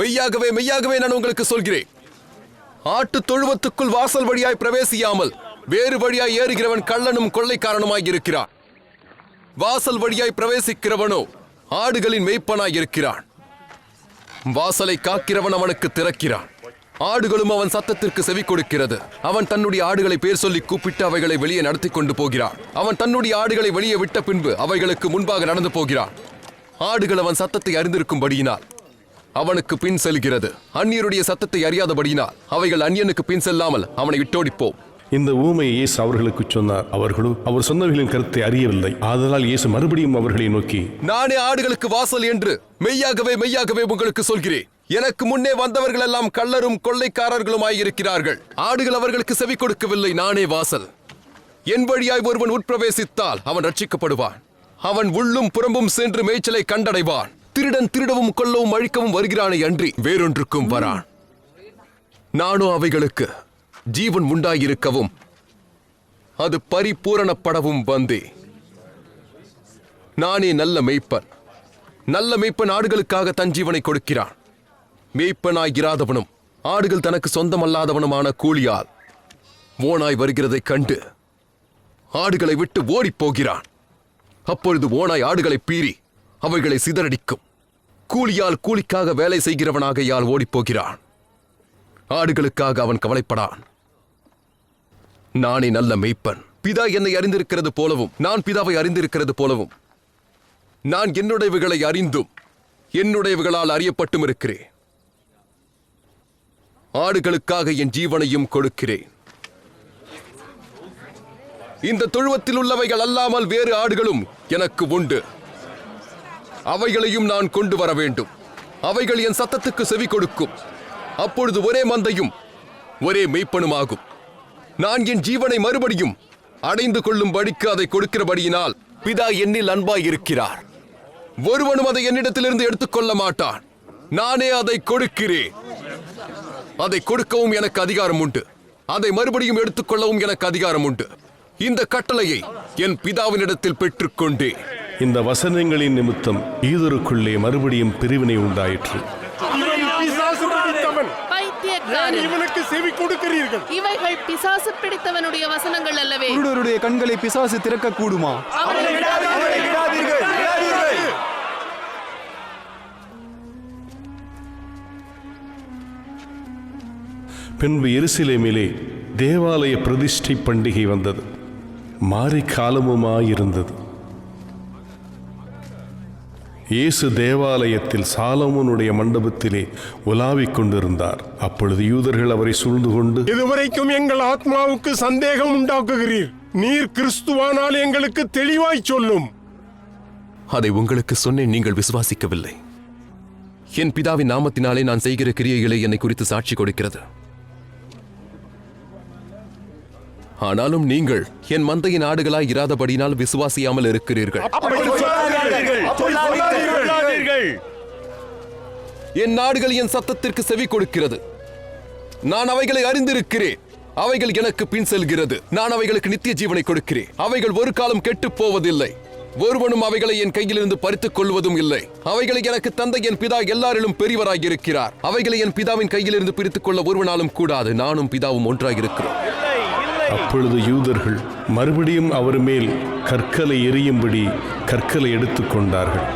மெய்யாகவே மெய்யாகவே நான் உங்களுக்கு சொல்கிறேன். ஆட்டு தொழுவத்துக்குள் வாசல் வழியாய் பிரவேசியாமல் வேறு வழியாய் ஏறுகிறவன் கள்ளனும் கொள்ளைக்காரனுமாய் இருக்கிறான். வாசல் வழியாய் பிரவேசிக்கிறவனோ ஆடுகளின் மெய்ப்பனாய் இருக்கிறான். வாசலை காக்கிறவன் அவனுக்கு திறக்கிறான். ஆடுகளும் அவன் சத்தத்திற்கு செவி கொடுக்கிறது. அவன் தன்னுடைய ஆடுகளை பேர் சொல்லி கூப்பிட்டு அவைகளை வெளியே நடத்தி கொண்டு போகிறான். அவன் தன்னுடைய ஆடுகளை வெளியே விட்ட பின்பு அவைகளுக்கு முன்பாக நடந்து போகிறான். ஆடுகள் அவன் சத்தத்தை அறிந்திருக்கும்படியினால் அவனுக்கு பின் செல்கிறது. அந்நியருடைய சத்தத்தை அறியாதபடியினால் அவைகள் அந்நியனுக்கு பின் செல்லாமல் அவனை விட்டோடிப்போம். இந்த ஊமையை இயேசு அவர்களுக்கு சொன்னார். அவர்களோ அவர் சொன்னவர்களின் கருத்தை அறியவில்லை. ஆதலால் இயேசு மறுபடியும் அவர்களை நோக்கி நானே ஆடுகளுக்கு வாசல் என்று மெய்யாகவே மெய்யாகவே உங்களுக்கு சொல்கிறேன். எனக்கு முன்னே வந்தவர்கள் எல்லாம் கள்ளரும் கொள்ளைக்காரர்களுமாய் இருக்கிறார்கள் ஆடுகள் அவர்களுக்கு செவி கொடுக்கவில்லை நானே வாசல். என் வழியாய் ஒருவன் உட்பிரவேசித்தால் அவன் ரட்சிக்கப்படுவான் அவன் உள்ளும் புறம்பும் சென்று மேய்ச்சலை கண்டடைவான். திருடன் திருடவும் கொல்லவும் அழிக்கவும் வருகிறானே அன்றி வேறொன்றுக்கும் வரான். நானும் அவைகளுக்கு ஜீவன் உண்டாயிருக்கவும் அது பரிபூரணப்படவும் வந்தே. நானே நல்ல மெய்ப்பன். நல்ல மெய்ப்பன் ஆடுகளுக்காக தன் ஜீவனை கொடுக்கிறான். மெய்ப்பனாயிராதவனும் ஆடுகள் தனக்கு சொந்தமல்லாதவனுமான கூலியால் ஓனாய் வருகிறதைக் கண்டு ஆடுகளை விட்டு ஓடிப் போகிறான். அப்பொழுது ஓனாய் ஆடுகளை பீறி அவைகளை சிதறடிக்கும். கூலியால் கூலிக்காக வேலை செய்கிறவனாகையால் ஓடிப் போகிறான் ஆடுகளுக்காக அவன் கவலைப்படான். நானே நல்ல மெய்ப்பன். பிதா என்னை அறிந்திருக்கிறது போலவும் நான் பிதாவை அறிந்திருக்கிறது போலவும். நான் என்னுடையவுகளை அறிந்தும் என்னுடையவுகளால் அறியப்பட்டும் இருக்கிறேன். ஆடுகளுக்காக என் ஜீவனையும் கொடுக்கிறேன். இந்த தொழுவத்தில் உள்ளவைகள் அல்லாமல் வேறு ஆடுகளும் எனக்கு உண்டு. அவைகளையும் நான் கொண்டு வர வேண்டும். அவைகள் என் சத்தத்துக்கு செவி கொடுக்கும். அப்பொழுது ஒரே மந்தையும் ஒரே மெய்ப்பனுமாகும். நான் என் ஜீவனை மறுபடியும் அடைந்து கொள்ளும்படிக்கு அதை கொடுக்கிறபடியினால் பிதா என்னில் அன்பாய் இருக்கிறார். ஒருவனும் அதை என்னிடத்திலிருந்து எடுத்துக்கொள்ள மாட்டான். நானே அதை கொடுக்கிறேன். அதை கொடுக்கவும் எனக்கு அதிகாரம் உண்டு. அதை மறுபடியும் எடுத்துக்கொள்ளவும் எனக்கு அதிகாரம் உண்டு. இந்த கட்டளையை என் பிதாவினிடத்தில் பெற்றுக்கொண்டேன். இந்த வசனங்களின் நிமித்தம் ஈதருக்குள்ளே மறுபடியும் பிரிவினை உண்டாயிற்று. இவன் பிசாசு பிடித்தவன் ஏன் பைத்தியக்காரன் இவனுக்கு செவி கொடுக்கிறீர்கள். இவைகள் பிசாசு பிடித்தவனுடைய வசனங்கள் அல்லவே. குருடருடைய கண்களை பிசாசு திறக்க கூடுமா பின்பு எருசலேமிலே தேவாலய பிரதிஷ்டை பண்டிகை வந்தது. மாரி காலமுமாயிருந்தது. இயேசு தேவாலயத்தில் சாலமோனுடைய மண்டபத்திலே உலாவிக் கொண்டிருந்தார். அப்பொழுது யூதர்கள் அவரை சூழ்ந்து கொண்டு இதுவரைக்கும் எங்கள் ஆத்மாவுக்கு சந்தேகம் உண்டாக்குகிறீர். நீர் கிறிஸ்துவானால் எங்களுக்கு தெளிவாய் சொல்லும். அதை உங்களுக்கு சொன்னேன் நீங்கள் விசுவாசிக்கவில்லை. என் பிதாவின் நாமத்தினாலே நான் செய்கிற கிரியைகளை என்னை குறித்து சாட்சி கொடுக்கிறது. ஆனாலும் நீங்கள் என் மந்தையின் ஆடுகளாய் இராதபடினால் விசுவாசியாமல் இருக்கிறீர்கள். என் நாடுகள் என் சத்தத்திற்கு செவி கொடுக்கிறது. நான் அவைகளை அறிந்திருக்கிறேன். அவைகள் எனக்கு பின் செல்கிறது. நான் அவைகளுக்கு நித்திய ஜீவனை கொடுக்கிறேன். அவைகள் ஒரு காலம் கெட்டுப் போவதில்லை. ஒருவனும் அவைகளை என் கையிலிருந்து பறித்துக் கொள்வதும் இல்லை. அவைகளை எனக்கு தந்த என் பிதா எல்லாரிலும் பெரியவராய் இருக்கிறார். அவைகளை என் பிதாவின் கையிலிருந்து பிரித்துக் கொள்ள ஒருவனாலும் கூடாது. நானும் பிதாவும் ஒன்றாக இருக்கிறோம் அப்பொழுது யூதர்கள் மறுபடியும் அவர் மேல் கற்களை எறியும்படி கற்களை எடுத்துக்கொண்டார்கள்.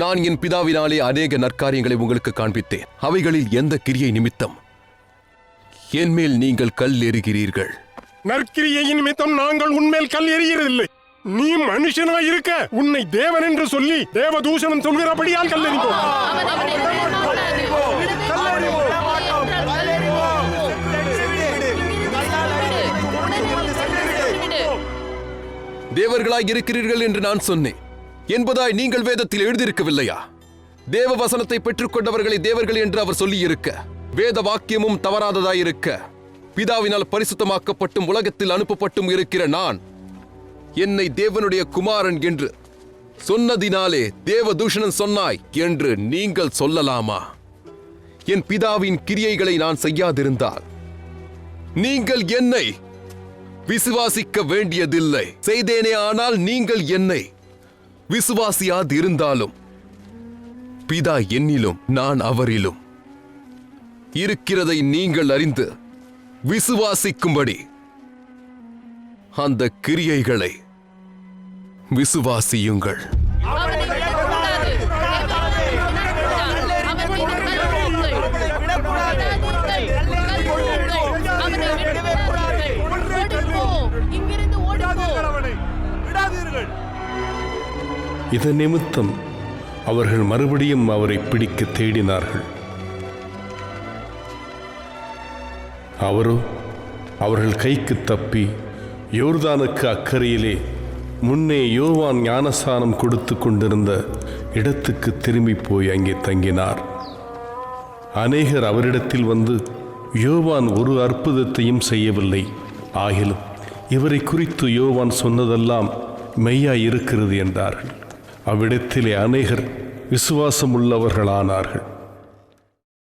நான் என் பிதாவினாலே அநேக நற்காரியங்களை உங்களுக்கு காண்பித்தேன். அவைகளில் எந்த கிரியை நிமித்தம்? என் மேல் நீங்கள் கல் எறிகிறீர்கள் நற்கிரியை நிமித்தம் நாங்கள் உன்மேல் கல் எறிகிறதில்லை. நீ மனுஷனாய் இருக்க உன்னை தேவன் என்று சொல்லி தேவதூஷணம் சொல்கிறபடியால் கல்லெறிந்தோம் தேவர்களாய் இருக்கிறீர்கள் என்று நான் சொன்னேன். என்பதாய் நீங்கள் வேதத்தில் எழுதியிருக்கவில்லையா? தேவ வசனத்தை பெற்றுக்கொண்டவர்களை தேவர்கள் என்று அவர் சொல்லியிருக்க வேத வாக்கியமும் தவறாததாயிருக்க பிதாவினால் பரிசுத்தமாக்கப்பட்டும் உலகத்தில் அனுப்பப்பட்டும் இருக்கிற நான் என்னை தேவனுடைய குமாரன் என்று சொன்னதினாலே தேவ தூஷணன் சொன்னாய் என்று நீங்கள் சொல்லலாமா? என் பிதாவின் கிரியைகளை நான் செய்யாதிருந்தால் நீங்கள் என்னை விசுவாசிக்க வேண்டியதில்லை. செய்தேனே ஆனால் நீங்கள் என்னை விசுவாசியாதிருந்தாலும் பிதா என்னிலும் நான் அவரிலும். இருக்கிறதை நீங்கள் அறிந்து விசுவாசிக்கும்படி. அந்த கிரியைகளை விசுவாசியுங்கள். அவனை இதன் நிமித்தம் அவர்கள் மறுபடியும் அவரை பிடிக்க தேடினார்கள். அவரோ அவர்கள் கைக்கு தப்பி யோர்தானுக்கு அக்கறையிலே முன்னே யோவான் ஞானசானம் கொடுத்து கொண்டிருந்த இடத்துக்கு திரும்பி போய் அங்கே தங்கினார். அநேகர் அவரிடத்தில் வந்து யோவான் ஒரு அற்புதத்தையும் செய்யவில்லை. ஆகிலும் இவரை குறித்து யோவான் சொன்னதெல்லாம் மெய்யா இருக்கிறது என்றார்கள். அவ்விடத்திலே அநேகர் விசுவாசமுள்ளவர்களானார்கள்.